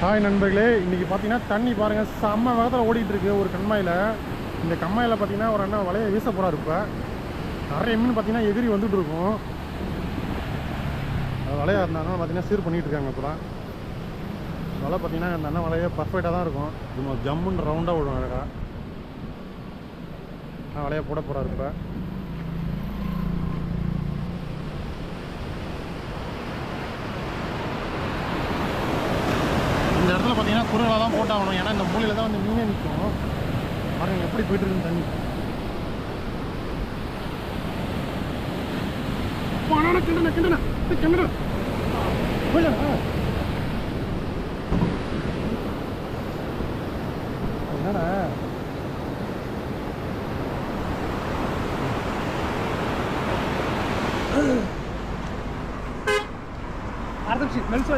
Hi நண்பர்களே இன்றைக்கி பார்த்தீங்கன்னா தண்ணி பாருங்கள் செம்ம வேகத்தில் ஓடிட்டு இருக்கு ஒரு கண்மாயில். இந்த கம்மாயில் பார்த்தீங்கன்னா ஒரு அண்ணன் வலையை வீச போகிறார் இப்போ. நிறைய மீன் பார்த்தீங்கன்னா எதிரி வந்துட்டு இருக்கும். அது வலையாக இருந்தாலும் பார்த்தீங்கன்னா சீர் பண்ணிகிட்டு இருக்காங்க இப்போ வலை பார்த்தீங்கன்னா அந்த அண்ணன் வலையே பர்ஃபெக்டாக தான் இருக்கும். சும்மா ஜம்முன்னு ரவுண்டாக விடும் அழகாக நான் வலையை போட போகிறார் இப்போ. இடத்துல பார்த்தீங்கன்னா குறுகலாக தான் போட்டாகணும் ஏன்னா இந்த மூலையில் தான் வந்து மீனே நிற்கும் பாருங்கள் எப்படி போயிட்டுருக்கு தண்ணி. கிண்டன கிண்டன கிண்டன என்னடா? அடுத்த மெல்சோ